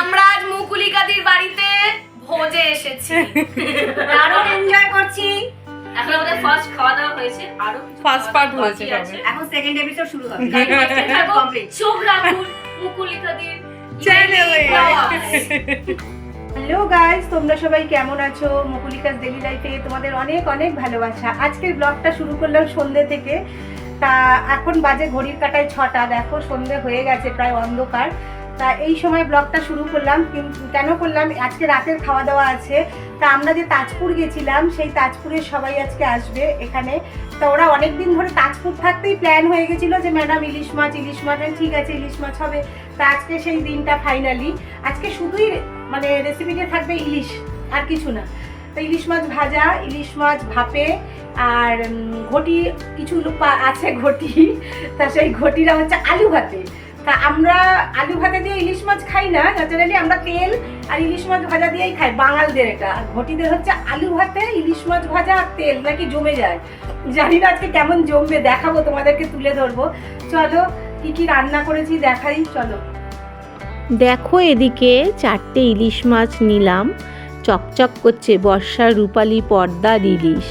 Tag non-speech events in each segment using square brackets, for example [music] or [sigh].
আমরা আজ মুকুলিকাদির বাড়িতে ভোজে এসেছি। দারুণ এনজয় করছি। এখন আমাদের ফার্স্ট খাওয়া দাওয়া হয়েছে আরও হয়েছে। এখন সেকেন্ড এপিসোড শুরু হবে। কমপ্লিট চোখ রাখুন চ্যানেলে হ্যালো গাইস তোমরা সবাই কেমন আছো? মকুলিকাস ডেলি লাইফে তোমাদের অনেক অনেক ভালোবাসা। আজকের ব্লগটা শুরু করলাম সন্ধ্যে থেকে। তা এখন বাজে ঘড়ির কাটায় ছটা। দেখো সন্ধে হয়ে গেছে প্রায় অন্ধকার। তা এই সময় ব্লগটা শুরু করলাম, কেন করলাম? আজকে রাতের খাওয়া দাওয়া আছে। তা আমরা যে তাজপুর গেছিলাম, সেই তাজপুরের সবাই আজকে আসবে এখানে। তা ওরা অনেক দিন ধরে তাজপুর থাকতেই প্ল্যান হয়ে গেছিল যে, ম্যাডাম, ইলিশ মাছ ইলিশ মাছ ঠিক আছে, ইলিশ মাছ হবে। তা আজকে সেই দিনটা ফাইনালি আজকে শুধুই মানে রেসিপিতে থাকবে ইলিশ, আর কিছু না। তো ইলিশ মাছ ভাজা, ইলিশ মাছ ভাপে, আর ঘটি, কিছু আছে ঘটি। তা সেই ঘটিরা হচ্ছে আলু ভাতে। তা আমরা আলু ভাতে দিয়ে ইলিশ মাছ খাই না ন্যাচারালি আমরা তেল আর ইলিশ মাছ ভাজা দিয়েই খাই, বাঙালদের এটা। আর ঘটিদের হচ্ছে আলু ভাতে ইলিশ মাছ ভাজা আর তেল, নাকি জমে যায়। জানি না আজকে কেমন জমবে, দেখাবো, তোমাদেরকে তুলে ধরবো। চলো, কি কি রান্না করেছি দেখাই, চলো। দেখো এদিকে চারটে ইলিশ মাছ নিলাম, চকচক করছে বর্ষার রূপালি পর্দার ইলিশ।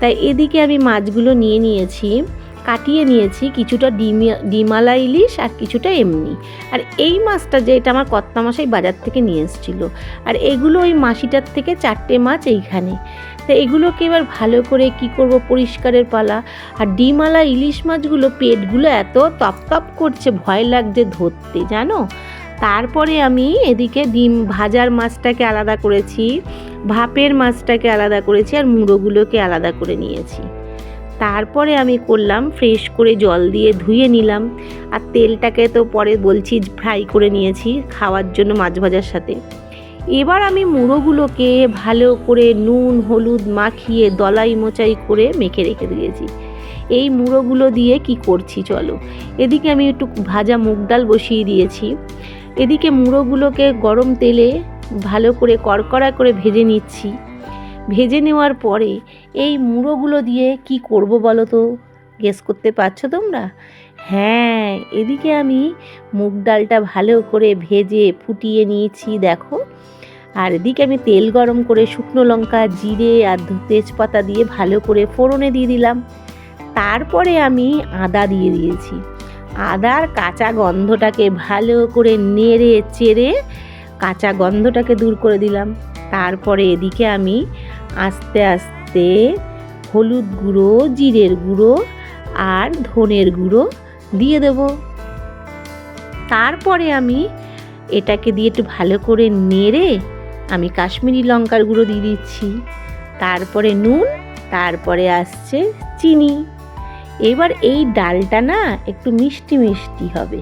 তাই এদিকে আমি মাছগুলো নিয়ে নিয়েছি। কাটিয়ে নিয়েছি, কিছুটা ডিম ডিমালা ইলিশ আর কিছুটা এমনি। আর এই মাছটা যে এটা আমার কত্তা মাসাই বাজার থেকে নিয়ে এসেছিল। আর এগুলো ওই মাসিটার থেকে চারটে মাছ এইখানে। তো এগুলোকে এবার ভালো করে কি করব পরিষ্কারের পালা। আর ডিমালা ইলিশ মাছগুলো পেটগুলো এত তপ তপ করছে, ভয় লাগছে ধরতে, জানো? তারপরে আমি এদিকে ডিম ভাজার মাছটাকে আলাদা করেছি, ভাপের মাছটাকে আলাদা করেছি আর মুড়োগুলোকে আলাদা করে নিয়েছি। তারপরে আমি করলাম ফ্রেশ করে জল দিয়ে ধুয়ে নিলাম। আর তেলটাকে তো পরে বলছি ফ্রাই করে নিয়েছি খাওয়ার জন্য মাছ ভাজার সাথে। এবার আমি মুড়োগুলোকে ভালো করে নুন, হলুদ মাখিয়ে দলাই মোচাই করে মেখে রেখে দিয়েছি। এই মুড়োগুলো দিয়ে কি করছি চলো। এদিকে আমি একটু ভাজা মুগ ডাল বসিয়ে দিয়েছি। এদিকে মুড়োগুলোকে গরম তেলে ভালো করে কড়কড়া করে ভেজে নিচ্ছি। ভেজে নেওয়ার পরে এই মুড়োগুলো দিয়ে কি করব বলো তো? গেস করতে পারছ তোমরা? হ্যাঁ এদিকে আমি মুগ ডালটা ভালো করে ভেজে ফুটিয়ে নিয়েছি, দেখো। আর এদিকে আমি তেল গরম করে শুকনো লঙ্কা, জিরে আর তেজপাতা দিয়ে ভালো করে ফোড়নে দিয়ে দিলাম। তারপরে আমি আদা দিয়ে দিয়েছি। আদার কাঁচা গন্ধটাকে ভালো করে নেড়ে চেড়ে কাঁচা গন্ধটাকে দূর করে দিলাম। তারপরে এদিকে আমি আস্তে আস্তে হলুদ গুঁড়ো, জিরের গুঁড়ো আর ধনের গুঁড়ো দিয়ে দেব। তারপরে আমি এটাকে দিয়ে একটু ভালো করে নেড়ে আমি কাশ্মীরি লঙ্কার গুঁড়ো দিয়ে দিচ্ছি। তারপরে নুন, তারপরে আসছে চিনি। এবার এই ডালটা না একটু মিষ্টি মিষ্টি হবে।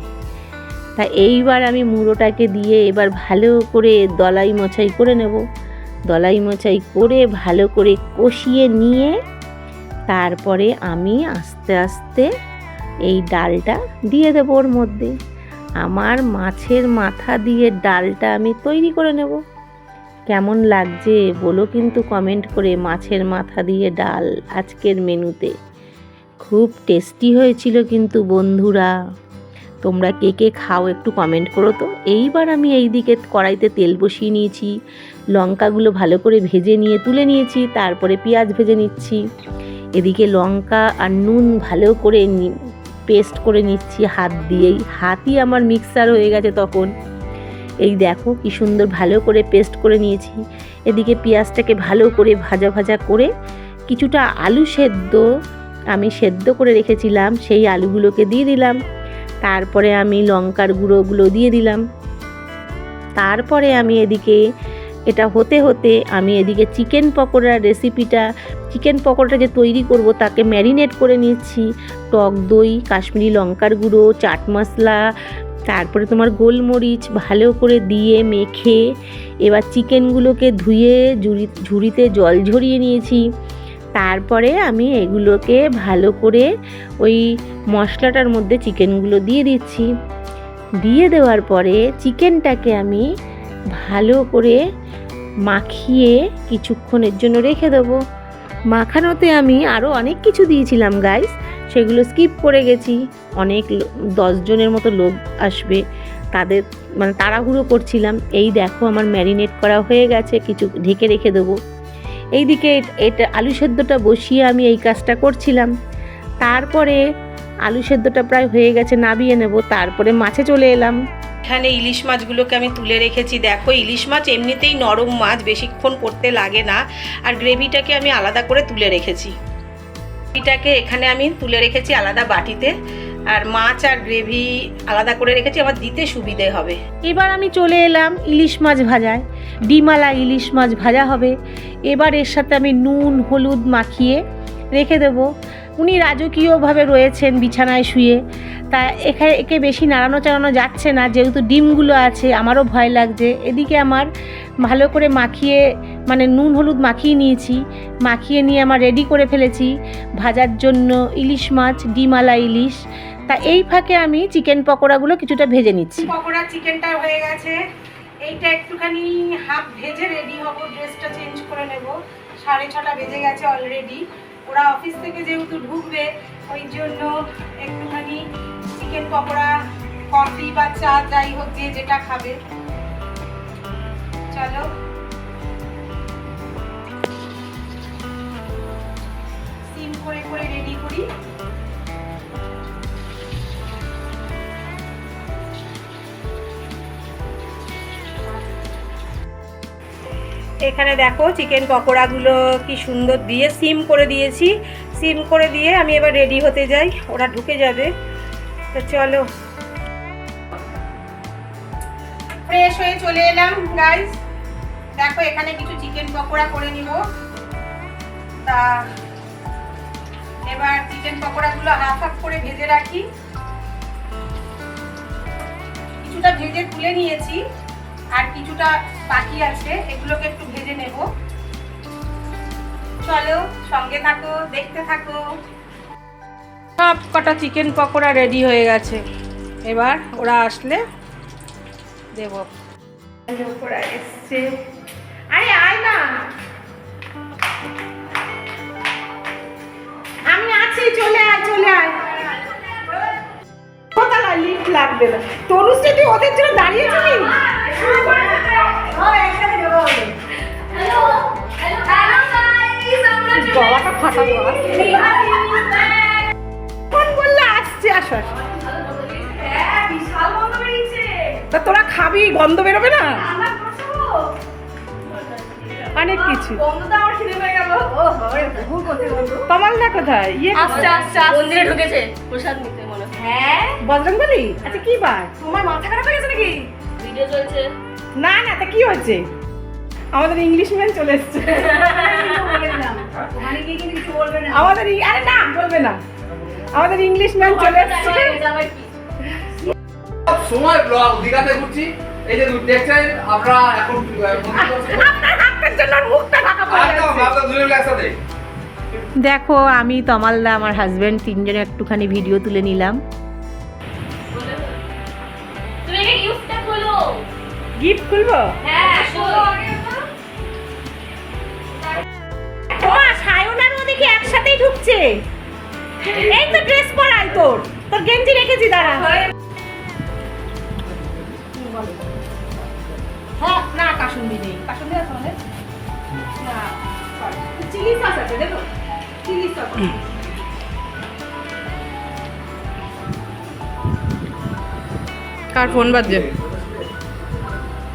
তা এইবার আমি মুড়োটাকে দিয়ে এবার ভালো করে দলাই মোছাই করে নেব। দলাই মোছাই করে ভালো করে কষিয়ে নিয়ে তারপরে আমি আস্তে আস্তে এই ডালটা দিয়ে দেবো ওর মধ্যে। আমার মাছের মাথা দিয়ে ডালটা আমি তৈরি করে নেব। কেমন লাগছে বলো কিন্তু কমেন্ট করে মাছের মাথা দিয়ে ডাল আজকের মেনুতে। খুব টেস্টি হয়েছিল কিন্তু বন্ধুরা। তোমরা কে কে খাও একটু কমেন্ট করো তো। এইবার আমি এই দিকে কড়াইতে তেল বসিয়ে নিয়েছি। লঙ্কাগুলো ভালো করে ভেজে নিয়ে তুলে নিয়েছি, তারপরে পেঁয়াজ ভেজে নিচ্ছি। এদিকে লঙ্কা আর নুন ভালো করে পেস্ট করে নিচ্ছি হাত দিয়েই। হাতই আমার মিক্সার হয়ে গেছে তখন। এই দেখো কি সুন্দর ভালো করে পেস্ট করে নিয়েছি। এদিকে পেঁয়াজটাকে ভালো করে ভাজা ভাজা করে কিছুটা আলু সেদ্ধ আমি সেদ্ধ করে রেখেছিলাম, সেই আলুগুলোকে দিয়ে দিলাম। তারপরে আমি লঙ্কার গুঁড়োগুলো দিয়ে দিলাম। তারপরে আমি এদিকে এটা হতে হতে আমি এদিকে চিকেন পকোড়ার রেসিপিটা চিকেন পকোড়াটা যে তৈরি করব, তাকে ম্যারিনেট করে নিচ্ছি। টক দই, কাশ্মীরি লঙ্কার গুঁড়ো, চাট মশলা, তারপরে তোমার গোলমরিচ ভালো করে দিয়ে মেখে এবার চিকেনগুলোকে ধুয়ে ঝুড়ি, ঝুড়িতে জল ঝরিয়ে নিয়েছি। তারপরে আমি এগুলোকে ভালো করে ওই মশলাটার মধ্যে চিকেনগুলো দিয়ে দিচ্ছি। দিয়ে দেওয়ার পরে চিকেনটাকে আমি ভালো করে মাখিয়ে কিছুক্ষণের জন্য রেখে দেবো। মাখানোতে আমি আরও অনেক কিছু দিয়েছিলাম গাইস সেগুলো স্কিপ করে গেছি। অনেক দশজনের মতো লোক আসবে। তাদের মানে তাড়াহুড়ো করছিলাম। এই দেখো আমার ম্যারিনেট করা হয়ে গেছে, কিছু ঢেকে রেখে দেবো। এইদিকে এটা আলু সেদ্ধটা বসিয়ে আমি এই কাজটা করছিলাম। তারপরে আলু সেদ্ধটা প্রায় হয়ে গেছে, নাবিয়ে নেব। তারপরে মাছে চলে এলাম। এখানে ইলিশ মাছগুলোকে আমি তুলে রেখেছি। দেখো, ইলিশ মাছ এমনিতেই নরম মাছ, বেশিক্ষণ করতে লাগে না। আর গ্রেভিটাকে আমি আলাদা করে তুলে রেখেছি। গ্রেভিটাকে এখানে আমি তুলে রেখেছি আলাদা বাটিতে। আর মাছ আর গ্রেভি আলাদা করে রেখেছি আমার দিতে সুবিধে হবে। এবার আমি চলে এলাম ইলিশ মাছ ভাজায়। ডিমালা ইলিশ মাছ ভাজা হবে। এবার এর সাথে আমি নুন, হলুদ মাখিয়ে রেখে দেব। উনি রাজকীয়ভাবে রয়েছেন বিছানায় শুয়ে। তা এখানে একে বেশি নাড়ানো চাড়ানো যাচ্ছে না, যেহেতু ডিমগুলো আছে, আমারও ভয় লাগছে। এদিকে আমার ভালো করে মাখিয়ে মানে নুন হলুদ মাখিয়ে নিয়েছি, মাখিয়ে নিয়ে আমার রেডি করে ফেলেছি। ভাজার জন্য ইলিশ মাছ ডিমালা ইলিশ। তা এই ফাঁকে আমি চিকেন পকোড়াগুলো কিছুটা ভেজে নিচ্ছি। পকোড়া চিকেনটা হয়ে গেছে। এইটা একটুখানি হাফ ভেজে রেডি হব ড্রেসটা চেঞ্জ করে নেব। সাড়ে ছটা বেজে গেছে অলরেডি ওরা অফিস থেকে যেহেতু ঢুকবে, ওই জন্য একটুখানি চিকেন পকোড়া কফি বা চা, যাই হোক, যে যেটা খাবে। চলো। এখানে দেখো চিকেন পকোড়াগুলো কি সুন্দর দিয়ে সিম করে দিয়েছি। সিম করে দিয়ে আমি এবার রেডি হতে যাই, ওরা ঢুকে যাবে। তো চলো। ফ্রেশ হয়ে চলে এলাম গাইস দেখো, এখানে কিছু চিকেন পকোড়া করে নিব। তা এবার চিকেন পকোড়াগুলো হাফ হাফ করে ভেজে রাখি। কিছুটা ভেজে তুলে নিয়েছি। আর কিছুটা বাকি আছে, এগুলোকে একটু ভেজে নেব। চলো, সঙ্গে থাকো, দেখতে থাকো। সব কটা চিকেন পকোড়া রেডি হয়ে গেছে। এবার ওরা আসলে দেব। আরে, আয় না। আমি আছি, চলে আয় চলে আয়। লিফট লাগবে না। তনুশ্রী তুই ওদের জন্য দাঁড়িয়েছিলি চলে গলাটা ফাটাবো ফোন করলে আসছে আস আস। হ্যাঁ বিশাল গন্ধ বেরিয়েছে তা তোরা খাবি গন্ধ বেরোবে না? অনেক কিছু। বলব তমালদা কোথায়? ইয়ে আচ্ছা আচ্ছা মন্দিরে ঢুকেছে। প্রসাদ নিতে। হয়? বজরংবলী? আচ্ছা কি বার? তোমার মাথা খারাপ হয়ে গেছে নাকি? ভিডিও চলছে। না না তা কি হচ্ছে আমাদের ইংলিশ ম্যান চলে এসছে। আমাদের আরে না বলবে না। আমাদের ইংলিশ ম্যান চলে এসছে। সময় ব্লগ দীঘাতে ঘুরছি। এই যে দেখছেন আমরা এখন আপনার হাতের জন্য মুখটা ঢাকা পড়ে একদম দেখো আমি তমালদা আমার হাজব্যান্ড তিনজনে একটুখানি ভিডিও তুলে নিলাম। গিফট খুলবো? হ্যাঁ একসাথেই ঢুকছে। এই তো ড্রেস পরাই তোর। তোর গেঞ্জি রেখেছি দাঁড়া। হ্যাঁ না কাসুন্দি নেই। কাসুন্দি আছে আমাদের না চিলি সস আছে দেখো। কার ফোন বাজছে?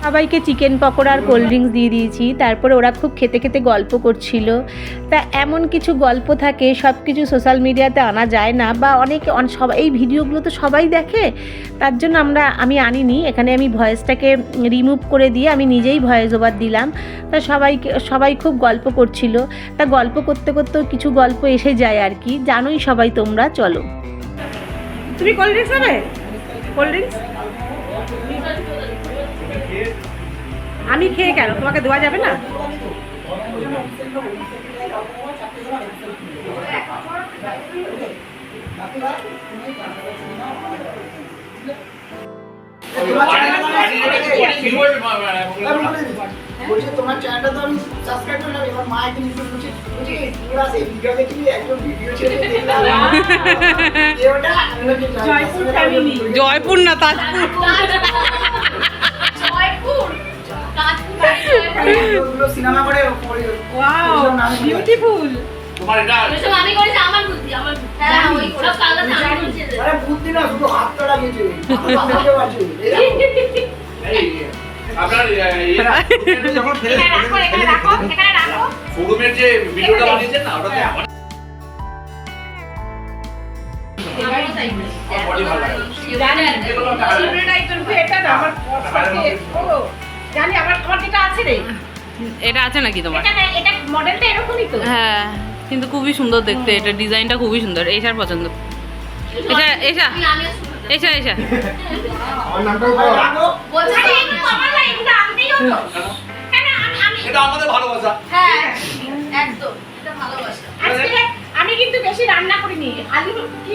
সবাইকে চিকেন পকোড়া আর কোল্ড ড্রিঙ্কস দিয়ে দিয়েছি, তারপরে ওরা খুব খেতে খেতে গল্প করছিল। তা এমন কিছু গল্প থাকে সব কিছু সোশ্যাল মিডিয়াতে আনা যায় না, বা অনেকে অন- সব এই ভিডিওগুলো তো সবাই দেখে, তার জন্য আমরা, আমি আনিনি, এখানে আমি ভয়েসটাকে রিমুভ করে দিয়ে আমি নিজেই ভয়েস ওভার দিলাম। তা সবাইকে, সবাই খুব গল্প করছিল। তা গল্প করতে করতেও কিছু গল্প এসে যায় আর কি, জানোই সবাই তোমরা, চলো। তুমি কোল্ড ড্রিঙ্কস নেবে কোল্ড ড্রিঙ্কস? আমি খেয়ে কেন? তোমাকে দেওয়া যাবে না? বলছে তোমার চ্যানেলটা তো আমি সাবস্ক্রাইব করলাম এবার মা একদিন ইউটিউব বলছে বলছে তোরা সেই ভিডিও দেখলি? একজন ভিডিও ছেড়ে দেখলাম। [laughs] এ ওটা আমি বলছি, জয়পুর জয়পুর না তাজপুর। সিনেমা করে ওয়াও। বিউটিফুল তোমার এটা আমি করেছি আমার বুদ্ধি আমার হ্যাঁ, ওই সব কাগজ আমি করেছি। আরে বুদ্ধি না শুধু হাতটা লাগিয়েছে পাতাতে পারছে এই আপনার যখন ফেলে রাখো এখানে রাখো এখানে রাখো শোরুমের যে ভিডিওটা বানিয়েছেন না ওটাতে আমার আমরা জানি আমার আমার যেটা আছে রে। এটা আছে নাকি তোমার? এটা এটা মডেলটা এরকমই তো। হ্যাঁ কিন্তু খুবই সুন্দর দেখতে এটা ডিজাইনটা খুবই সুন্দর এসার পছন্দ। এসা এসা এসা এসা এটা আমাদের ভালোবাসা। হ্যাঁ একদম এটা ভালোবাসা। আজকে আমি কিন্তু বেশি রান্না করিনি। আলু কি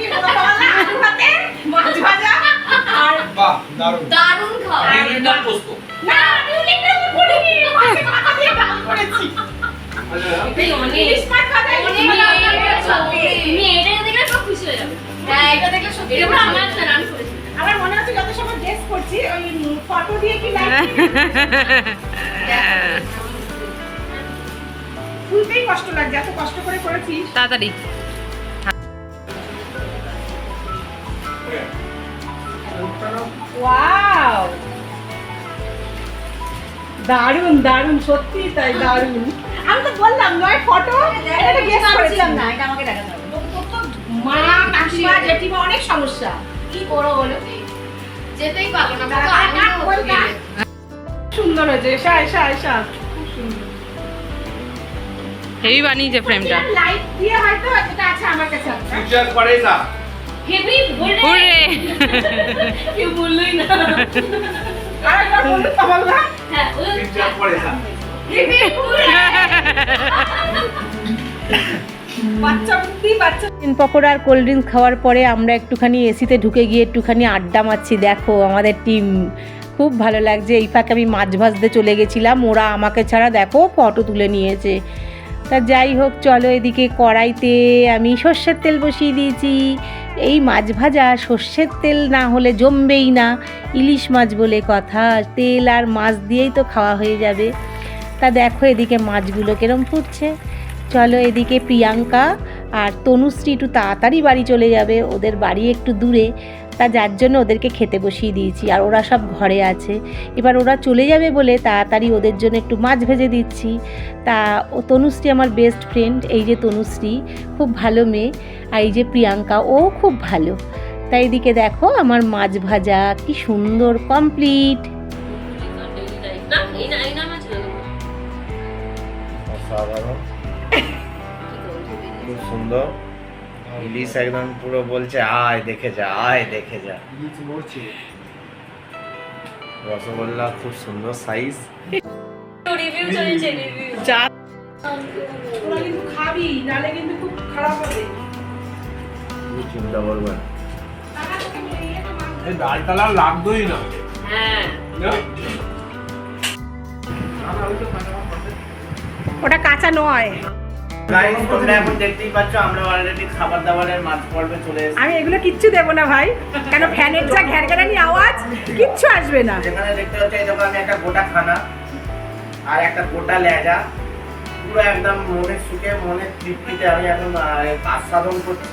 আলু ভাতে? মাছ ভাজা? আর বাহ দারুণ। দারুণ খাওয়া। পোস্ত। না করিনি মাথা দিয়ে ডাল করেছি। করেছ। হয়ে হ্যাঁ আমার করেছি। মনে হচ্ছে যত সময় করছি ওই ফটো দিয়ে কি খুলতেই কষ্ট লাগছে এত কষ্ট করে করেছিস। তাড়াতাড়ি। ওয়াও দারুণ দারুণ সত্যি তাই দারুণ আমি তো বললাম নয় ফটো এটা গেস করেছিলাম না এটা আমাকে দেখাতে হবে। মা কাকিমা জেঠিমা অনেক সমস্যা। কি করো বলো? যেতেই পারব না। সুন্দর হয়েছে এসা এসা এসা। হেভি বানিয়েছে ফ্রেমটা লাইট দিয়ে হয়তো যেটা আছে আমার কাছে। ফিচার করে না হেভি হুররে কেউ বললোই না আর বলুন তো বলবা হ্যাঁ ওই ফিচার করে না বাচ্চা বুদ্ধি বাচ্চা চিকেন পকোড়া আর কোল্ড ড্রিঙ্কস খাওয়ার পরে আমরা একটুখানি এসিতে ঢুকে গিয়ে একটুখানি আড্ডা মারছি। দেখো আমাদের টিম খুব ভালো লাগছে। এই ফাঁকে আমি মাছ ভাজতে চলে গেছিলাম। ওরা আমাকে ছাড়া দেখো ফটো তুলে নিয়েছে। তা যাই হোক চলো এদিকে কড়াইতে আমি সর্ষের তেল বসিয়ে দিয়েছি। এই মাছ ভাজা সর্ষের তেল না হলে জমবেই না। ইলিশ মাছ বলে কথা, তেল আর মাছ দিয়েই তো খাওয়া হয়ে যাবে। তা দেখো এদিকে মাছগুলো কেরম ফুটছে। চলো এদিকে প্রিয়াঙ্কা আর তনুশ্রী একটু তাড়াতাড়ি বাড়ি চলে যাবে, ওদের বাড়ি একটু দূরে। তা যার জন্য ওদেরকে খেতে বসিয়ে দিয়েছি আর ওরা সব ঘরে আছে। এবার ওরা চলে যাবে বলে তাড়াতাড়ি ওদের জন্য একটু মাছ ভেজে দিচ্ছি। তা ও তনুশ্রী আমার বেস্ট ফ্রেন্ড এই যে তনুশ্রী খুব ভালো মেয়ে আর এই যে প্রিয়াঙ্কা ও খুব ভালো। তাই এদিকে দেখো আমার মাছ ভাজা কি সুন্দর কমপ্লিট খুব সুন্দর। ইলিশ একদম পুরো বলছে আয় দেখে যা আয় দেখে যা। রসগোল্লা খুব সুন্দর সাইজ রিভিউ চলছে রিভিউ যা ওরা কিন্তু খাবি নালে কিন্তু খুব খারাপ হবে। চিন্তা এই ডালটালা লাগতোই না। হ্যাঁ। ওটা কাঁচা নয়। গাইস তোমরা এখন দেখতেই পাচ্ছ আমরা অলরেডি খাবার দাবারের মাঝ পর্বে চলে এসেছি। আমি এগুলো কিচ্ছু দেবো না ভাই। কেন ফ্যানের যা ঘ্যারঘ্যারানি আওয়াজ কিচ্ছু আসবে না। যেখানে দেখতে পাচ্ছ এই দোকানে একটা গোটা খানা আর একটা গোটা লেজা। পুরো একদম মনের সুখে মনের তৃপ্তিতে আমি এখন আস্বাদন করছি।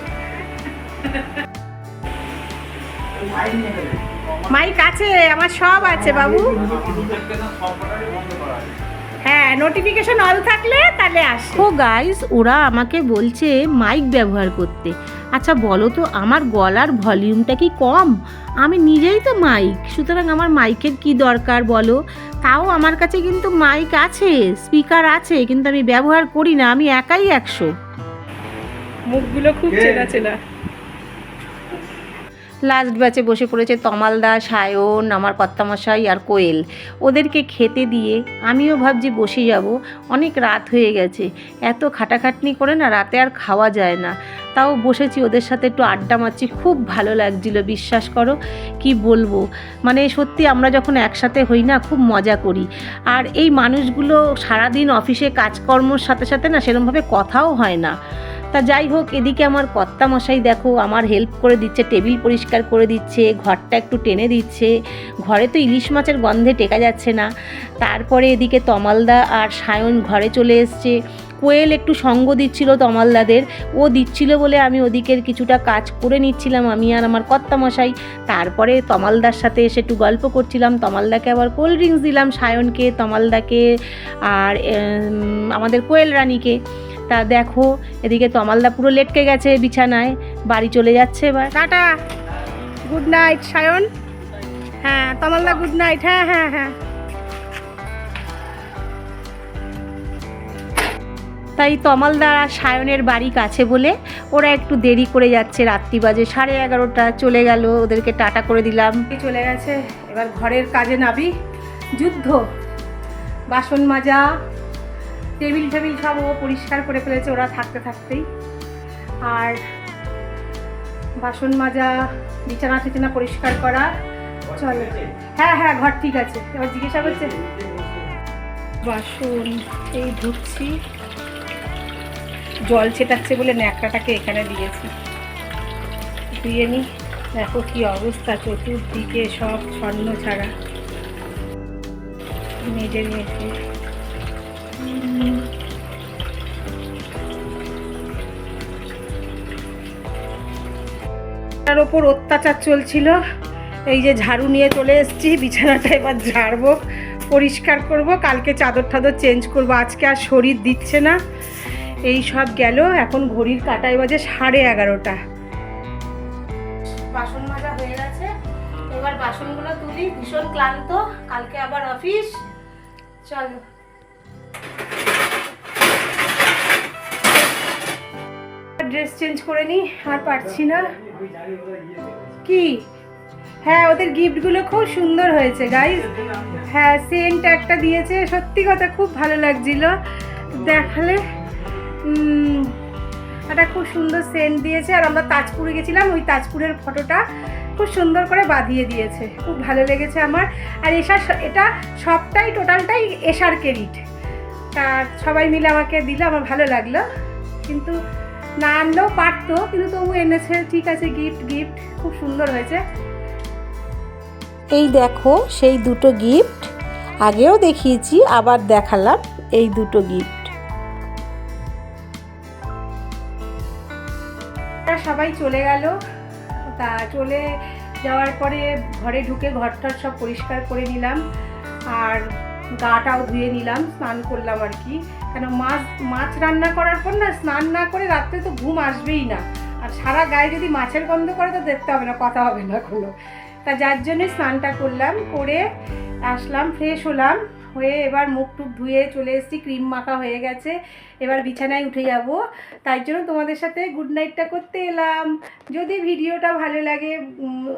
মাইক আছে আমার সব আছে বাবু। হ্যাঁ নোটিফিকেশন অল থাকলে তাহলে আসে। ও গাইস ওরা আমাকে বলছে মাইক ব্যবহার করতে। আচ্ছা বলো তো আমার গলার ভলিউমটা কি কম? আমি নিজেই তো মাইক সুতরাং আমার মাইকের কি দরকার বলো? তাও আমার কাছে কিন্তু মাইক আছে স্পিকার আছে কিন্তু আমি ব্যবহার করি না আমি একাই একশো। মুখগুলো খুব চেনা চেনা। লাস্ট ব্যাচে বসে পড়েছে তমালদা সায়ন, আমার কর্তামশাই আর কোয়েল। ওদেরকে খেতে দিয়ে আমিও ভাবছি বসে যাব। অনেক রাত হয়ে গেছে। এত খাটাখাটনি করে না, রাতে আর খাওয়া যায় না। তাও বসেছি ওদের সাথে একটু আড্ডা মারছি। খুব ভালো লাগছিল, বিশ্বাস করো। কি বলব? মানে সত্যি আমরা যখন একসাথে হই না, খুব মজা করি। আর এই মানুষগুলো সারাদিন অফিসে কাজকর্মর সাথে সাথে না সেরকমভাবে কথাও হয় না। তা যাই হোক, এদিকে আমার কর্তা মশাই দেখো, আমার হেল্প করে দিচ্ছে টেবিল পরিষ্কার করে দিচ্ছে, ঘরটা একটু টেনে দিচ্ছে। ঘরে তো ইলিশ মাছের গন্ধে টেকা যাচ্ছে না। তারপরে এদিকে তমালদা আর সায়ন ঘরে চলে এসছে। কোয়েল একটু সঙ্গ দিচ্ছিল তমালদাদের। ও দিচ্ছিল বলে আমি ওদিকের কিছুটা কাজ করে নিচ্ছিলাম, আমি আর আমার কর্তা মশাই তারপরে তমালদার সাথে এসে একটু গল্প করছিলাম। তমালদাকে আবার কোল্ড ড্রিঙ্কস দিলাম সায়নকে, তমালদাকে আর আমাদের কোয়েল রানীকে। তা দেখো। এদিকে তমালদা পুরো লেটকে গেছে বিছানায়। বাড়ি চলে যাচ্ছে এবার। টাটা। Good night Sayan. হ্যাঁ তমালদা গুড নাইট হ্যাঁ হ্যাঁ হ্যাঁ। তাই তমালদা আর সায়নের বাড়ি কাছে বলে ওরা একটু দেরি করে যাচ্ছে। রাত্রি বাজে সাড়ে এগারোটা। চলে গেল ওদেরকে টাটা করে দিলাম। চলে গেছে। এবার ঘরের কাজে নাবি যুদ্ধ। বাসন মাজা। টেবিল টেবিল সব ও পরিষ্কার করে ফেলেছে ওরা থাকতে থাকতেই। আর বাসন মাজা বিছানা টিছানা পরিষ্কার করা চলো। হ্যাঁ হ্যাঁ ঘর ঠিক আছে। এবার জিজ্ঞাসা করছে বাসন এই ধুচ্ছি জল ছেটাচ্ছে বলে ন্যাকড়াটাকে এখানে দিয়েছি। ধুয়ে নি দেখো কি অবস্থা চতুর্দিকে সব স্বর্ণ ছাড়া। মেজে নিয়েছে তার ওপর অত্যাচার চলছিল। এই যে ঝাড়ু নিয়ে চলে এসেছি, বিছানাটা এবার ঝাড়বো, পরিষ্কার করব, কালকে চাদর টাদর চেঞ্জ করব। আজকে আর শরীর দিচ্ছে না। এই সব গেল, এখন ঘড়ির কাটায় বাজে সাড়ে এগারোটা। বাসন মাজা হয়ে গেছে। এবার বাসনগুলো তুলি, ভীষণ ক্লান্ত। কালকে আবার অফিস। চলো। ড্রেস চেঞ্জ করে নি, আর পারছি না। কি? হ্যাঁ ওদের গিফটগুলো খুব সুন্দর হয়েছে গাইজ হ্যাঁ সেন্ট একটা দিয়েছে, সত্যি কথা খুব ভালো লাগছিল। দেখালে একটা খুব সুন্দর সেন্ট দিয়েছে, আর আমরা তাজপুরে গেছিলাম, ওই তাজপুরের ফটোটা খুব সুন্দর করে বাঁধিয়ে দিয়েছে। খুব ভালো লেগেছে আমার। আর এসার এটা সবটাই টোটালটাই এসার ক্রেডিট তা সবাই মিলে আমাকে দিলে, আমার ভালো লাগল। কিন্তু না আনলেও পারতো কিন্তু তবু এনেছে ঠিক আছে গিফট গিফট খুব সুন্দর হয়েছে। এই দেখো সেই দুটো গিফট আগেও দেখিয়েছি আবার দেখালাম এই দুটো গিফট সবাই চলে গেল। তা চলে যাওয়ার পরে ঘরে ঢুকে ঘরটার সব পরিষ্কার করে নিলাম। আর গাটাও ধুয়ে নিলাম, স্নান করলাম আর কি। কেন মাছ মাছ রান্না করার পর না স্নান না করে রাত্রে তো ঘুম আসবেই না। আর সারা গায়ে যদি মাছের গন্ধ করে তো দেখতে হবে না, কথা হবে না কোনো। তা যার জন্যে স্নানটা করলাম, করে আসলাম ফ্রেশ হলাম। হয়ে এবার মুখ টুক ধুয়ে চলে এসেছি, ক্রিম মাখা হয়ে গেছে। এবার বিছানায় উঠে যাব। তাই জন্য তোমাদের সাথে গুড নাইটটা করতে এলাম। যদি ভিডিওটা ভালো লাগে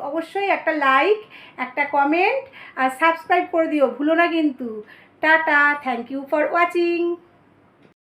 অবশ্যই একটা লাইক, একটা কমেন্ট আর সাবস্ক্রাইব করে দিও। ভুলো না কিন্তু। Tata, thank you for watching.